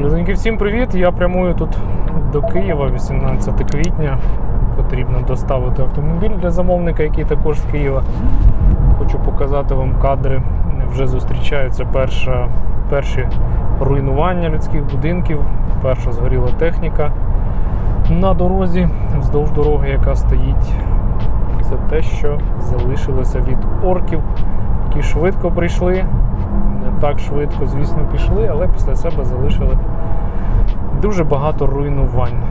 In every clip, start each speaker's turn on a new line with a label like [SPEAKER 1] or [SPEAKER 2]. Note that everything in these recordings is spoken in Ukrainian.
[SPEAKER 1] Друзеньки, всім привіт! Я прямую тут до Києва 18 квітня. Потрібно доставити автомобіль для замовника, який також з Києва. Хочу показати вам кадри. Вже зустрічаються перша, перші руйнування людських будинків, перша згоріла техніка на дорозі, вздовж дороги, яка стоїть. Це те, що залишилося від орків, які швидко прийшли. Так швидко, звісно, пішли, але після себе залишили дуже багато руйнувань.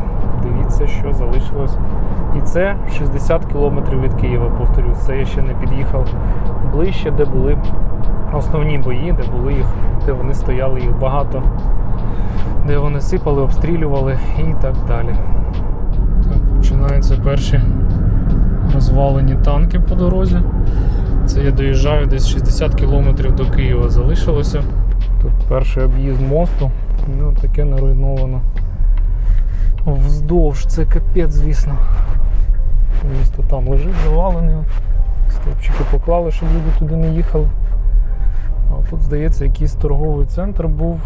[SPEAKER 1] Дивіться, що залишилось. І це 60 кілометрів від Києва, повторюсь. Це я ще не під'їхав ближче, де були основні бої, де були їх, де вони стояли їх багато, де вони сипали, обстрілювали і так далі. Так, починаються перші розвалені танки по дорозі. Це я доїжджаю десь 60 кілометрів до Києва залишилося. Тут перший об'їзд мосту. Ну, таке наруйновано. Вздовж, це капець, звісно. Місто там лежить завалений. Стовпчики поклали, щоб люди туди не їхали. А тут, здається, якийсь торговий центр був.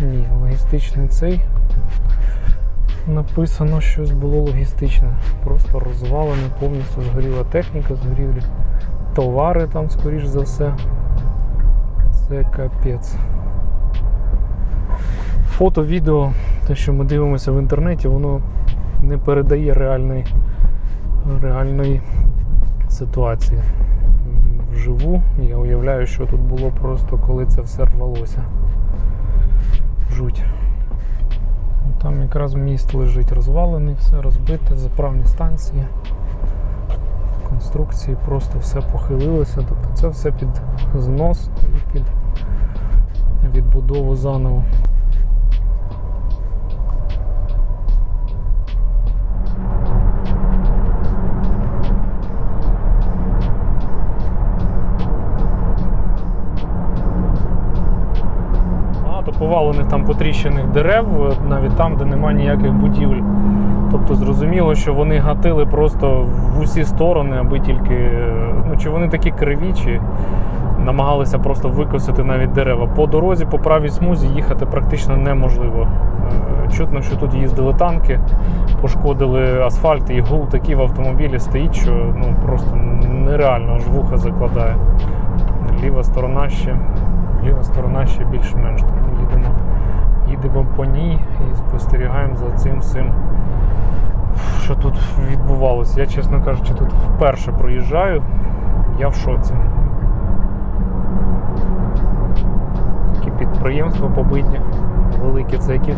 [SPEAKER 1] Ні, логістичний цей. Написано, щось було логістичне. Просто розвалене, повністю згоріла техніка, згоріли товари там, скоріш за все. Це капець. Фото, відео, те, що ми дивимося в інтернеті, воно не передає реальної, реальної ситуації. Вживу я уявляю, що тут було просто, коли це все рвалося. Жуть. Там якраз міст лежить розвалений, все розбите, заправні станції. Конструкції просто все похилилося. Тобто це все під знос і під відбудову заново. Повалених там потріщених дерев, навіть там, де немає ніяких будівель. Тобто зрозуміло, що вони гатили просто в усі сторони, аби тільки. Ну, чи вони такі криві, чи намагалися просто викосити навіть дерева. По дорозі, по правій смузі їхати практично неможливо. Е, Чутно, що тут їздили танки, пошкодили асфальт і гул такий в автомобілі стоїть, що ну, просто нереально аж вуха закладає. Ліва сторона ще, ліва сторона ще більш-менш. Їдемо по ній і спостерігаємо за цим всім що тут відбувалося. Я, чесно кажучи, тут вперше проїжджаю. Я в шоці. Такі підприємства побиті, великі, це які.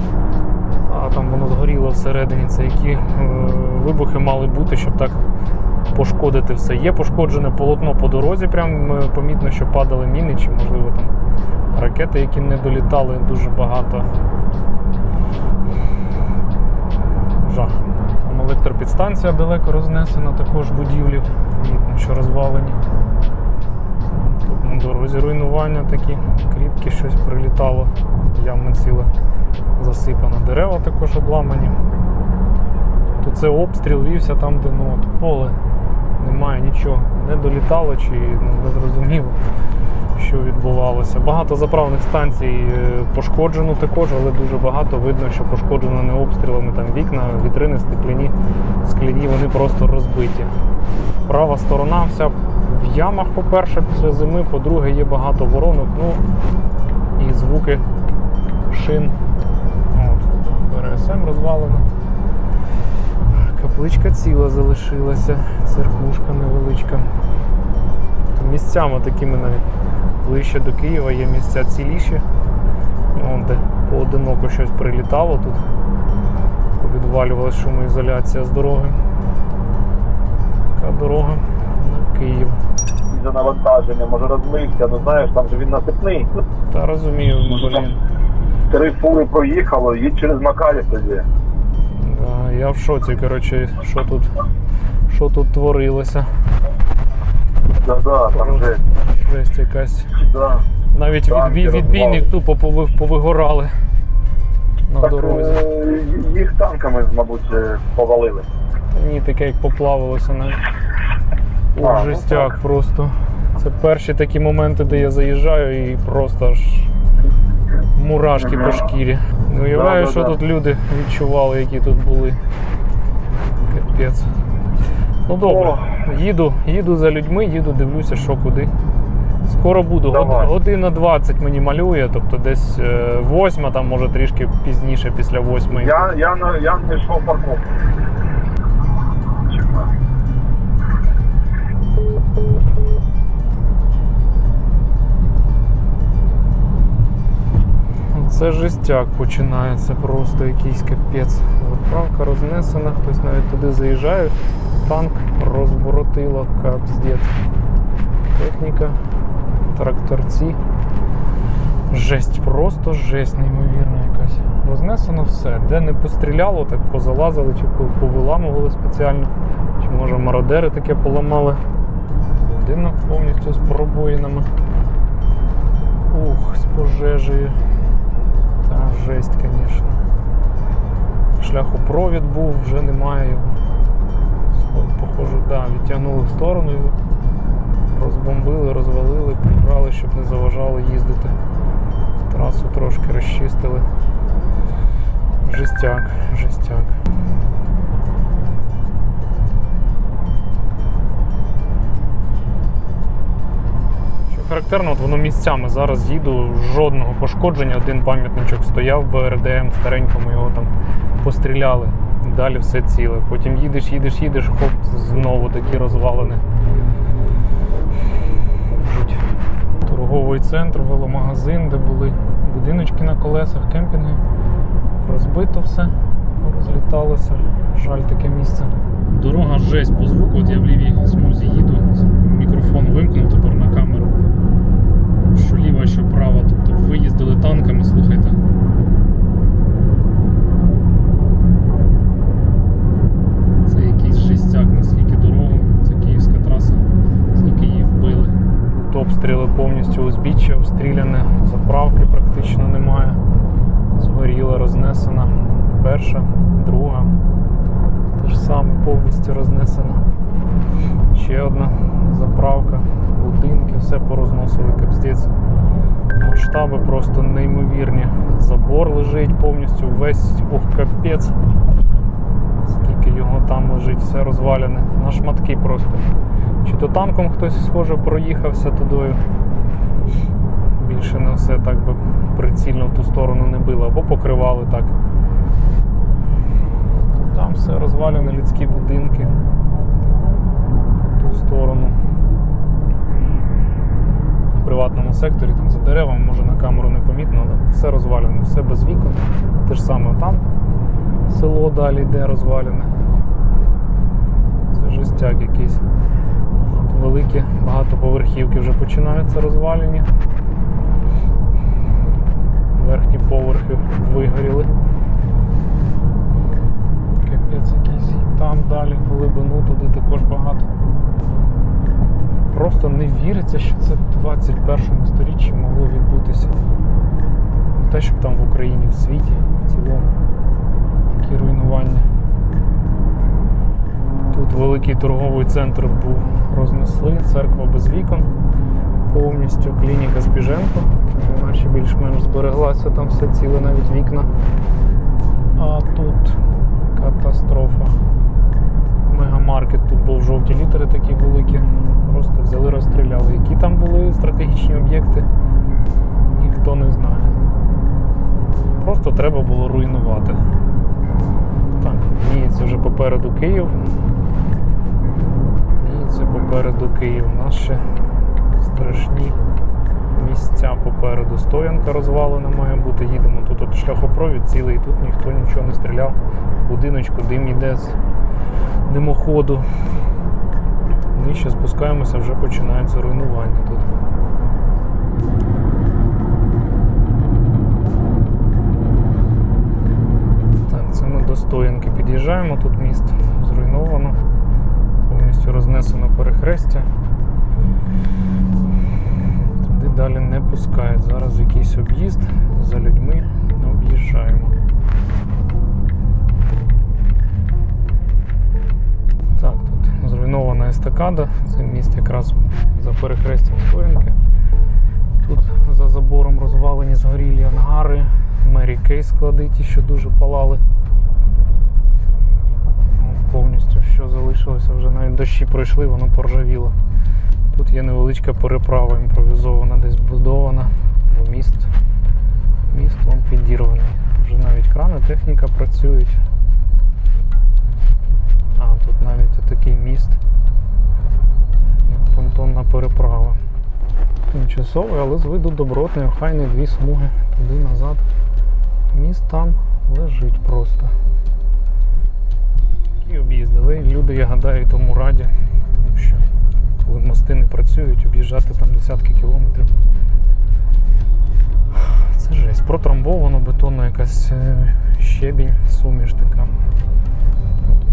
[SPEAKER 1] А там воно згоріло всередині, це які е, вибухи мали бути, щоб так пошкодити все. Є пошкоджене полотно по дорозі, прям е, помітно, що падали міни, чи можливо там ракети, які не долітали дуже багато. Жах. Там електропідстанція далеко рознесена, також будівлі, що розвалені. Тут на дорозі руйнування такі, кріпкі щось прилітало, яма ціла засипана. Дерева також обламані. Тут це обстріл вівся там, де ну, от, поле немає нічого. Не долітало чи ну, не зрозуміло, що відбувалося. Багато заправних станцій е, пошкоджено також, але дуже багато видно, що пошкоджено не обстрілами. Там вікна, вітрини, стекляні, скляні, вони просто розбиті. Права сторона вся в ямах, по-перше, після зими, по-друге, є багато воронок, ну і звуки шин. От, РСМ розвалено. Капличка ціла залишилася, церквушка невеличка. Місцями такими навіть ближче до Києва є місця ціліші, ну, де поодиноко щось прилітало тут. Відвалювалася шумоізоляція з дороги. Така дорога на Київ.
[SPEAKER 2] за навантаження, може розмився, ну знаєш, там же він насипний.
[SPEAKER 1] Та розумію, блін.
[SPEAKER 2] Три фури проїхало, їдь через Макарів тоді.
[SPEAKER 1] Да, я в шоці, коротше, що тут, що тут творилося.
[SPEAKER 2] Да-да, там же,
[SPEAKER 1] Жесть якась.
[SPEAKER 2] да.
[SPEAKER 1] Навіть відбій, відбійник тупо пови- повигорали на
[SPEAKER 2] Так,
[SPEAKER 1] дорозі.
[SPEAKER 2] е, їх танками, мабуть, е, повалили.
[SPEAKER 1] Ні, таке як поплавилося навіть. О,
[SPEAKER 2] А, ну
[SPEAKER 1] жестяк
[SPEAKER 2] так.
[SPEAKER 1] просто. Це перші такі моменти, де я заїжджаю і просто аж мурашки по шкірі. Не уявляю,
[SPEAKER 2] Да, да,
[SPEAKER 1] що
[SPEAKER 2] да.
[SPEAKER 1] тут люди відчували, які тут були. Капець. Ну добре, їду, їду за людьми, їду, дивлюся, що куди. Скоро буду.
[SPEAKER 2] Давай.
[SPEAKER 1] Година 20 мені малює, тобто десь е, восьма, там може трішки пізніше після восьмої.
[SPEAKER 2] Я, я, я знайшов парковку.
[SPEAKER 1] Це жестяк починається, просто якийсь капець. Заправка рознесена, хтось навіть туди заїжджає. Танк розворотило, капздець. Техніка, тракторці. Жесть, просто жесть неймовірна якась. Рознесено все. Де не постріляло, так позалазили чи повиламували спеціально. Чи може мародери таке поламали. Будинок повністю з пробоїнами. Ух, з пожежею. Та жесть, звісно. Шляхопровід був, вже немає його. Похоже, да, відтягнули в сторону. Розбомбили, розвалили, прибрали, щоб не заважало їздити. Трасу трошки розчистили. Жестяк, жестяк. Що характерно, от воно місцями зараз їду, жодного пошкодження, один пам'ятничок стояв БРДМ, старенькому його там постріляли. Далі все ціле. Потім їдеш, їдеш, їдеш, хоп, знову такі розвалини. Жуть. Торговий центр, веломагазин, де були будиночки на колесах, кемпінги. Розбито все, розліталося. Жаль таке місце. Дорога жесть по звуку, от я в лівій смузі їду, мікрофон вимкнув тепер на камеру. Що ліва, що права. Тобто виїздили танками, слухайте. Це якийсь жестяк, наскільки дорогу, це київська траса, скільки її вбили. Тут обстріли повністю узбіччя, обстріляне, заправки практично немає. Згоріла, рознесена. Перша, друга. Те ж саме повністю рознесена. Ще одна заправка, будинки, все порозносили капздець. Масштаби просто неймовірні. Забор лежить повністю весь, ох, капець. Його там лежить, все розвалене. На шматки просто. Чи то танком хтось схоже проїхався тудою. Більше не все так би прицільно в ту сторону не било, або покривали так. Там все розвалене, людські будинки. По ту сторону. В приватному секторі, там за деревами, може на камеру не помітно, але все розвалене, все без вікон. Те ж саме там село далі йде розвалене. Жестяк якийсь. Великі багатоповерхівки вже починаються розвалені. Верхні поверхи вигоріли. Капець якийсь. І там далі, в глибину, туди також багато. Просто не віриться, що це в 21 сторіччі могло відбутися. Те, щоб там в Україні, в світі, в цілому. Такі руйнування. Великий торговий центр був рознесли, церква без вікон, повністю клініка Збіженко, наче більш-менш збереглася, там все ціле, навіть вікна. А тут катастрофа. Мегамаркет тут був жовті літери такі великі. Просто взяли, розстріляли. Які там були стратегічні об'єкти, ніхто не знає. Просто треба було руйнувати. Так, ні, вже попереду Київ. Це попереду Київ. Нас ще страшні місця попереду. Стоянка розвалена має бути. Їдемо. Тут от шляхопровід цілий, тут ніхто нічого не стріляв. Будиночку, дим іде з димоходу. Нижче спускаємося, вже починається руйнування тут. Так, це ми до стоянки під'їжджаємо, тут міст зруйновано, повністю рознесено перехрестя. Туди далі не пускають. Зараз якийсь об'їзд за людьми об'їжджаємо. Так, тут зруйнована естакада, це міст якраз за перехрестям стоянки. Тут за забором розвалені згорілі ангари, Мері Кей склади, ті, що дуже палали. От що залишилося, вже навіть дощі пройшли, воно поржавіло. Тут є невеличка переправа імпровізована, десь будована, бо міст, міст вон підірваний. Вже навіть крани, техніка працюють. А, тут навіть такий міст, як понтонна переправа. Тимчасовий, але з виду добротний, охайний, дві смуги туди назад. Міст там лежить просто. І об'їздили. І Люди, я гадаю, тому раді, тому що коли мости не працюють, об'їжджати там десятки кілометрів. Це жесть. Протрамбовано, бетонна якась е, щебінь, суміш така.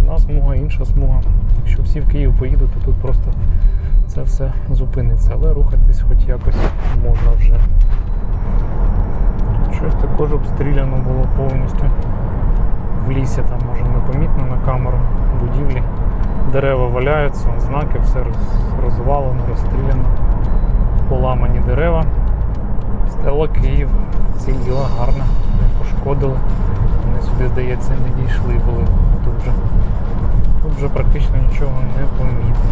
[SPEAKER 1] Одна смуга, інша смуга. Якщо всі в Київ поїдуть, то тут просто це все зупиниться, але рухатись хоч якось можна вже. Тут щось також обстріляно було повністю. В лісі там може непомітно на камеру будівлі. Дерева валяються, знаки, все розвалено, розстріляно, поламані дерева. Стела Київ, ціліла гарна, не пошкодили. Вони сюди, здається, не дійшли були. Тут вже, тут вже практично нічого не помітно.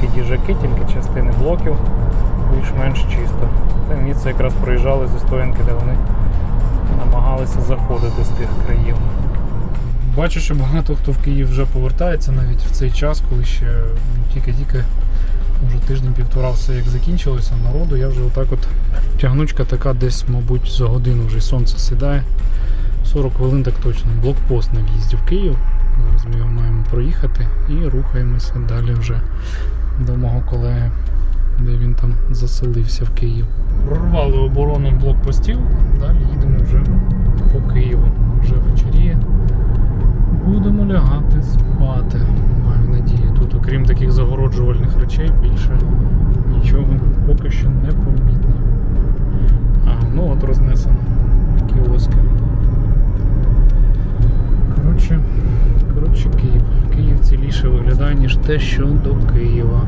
[SPEAKER 1] Тільки їжаки, тільки частини блоків, більш-менш чисто. Те місце якраз проїжджали зі стоянки, де вони намагалися заходити з тих країв. Бачу, що багато хто в Київ вже повертається навіть в цей час, коли ще ну, тільки-тільки, може тиждень-півтора все як закінчилося, народу я вже отак от тягнучка така десь, мабуть, за годину вже сонце сідає. 40 хвилин так точно. Блокпост на в'їзді в Київ. Зараз ми його маємо проїхати і рухаємося далі вже до мого колеги, де він там заселився в Київ. Прорвали оборону блокпостів, далі їдемо вже по Києву. Будемо лягати спати. Маю надію. Тут, окрім таких загороджувальних речей, більше нічого поки що не помітно. А, ну от рознесено кіоски. Коротше, коротше, Київ. Київ ціліше виглядає, ніж те, що до Києва.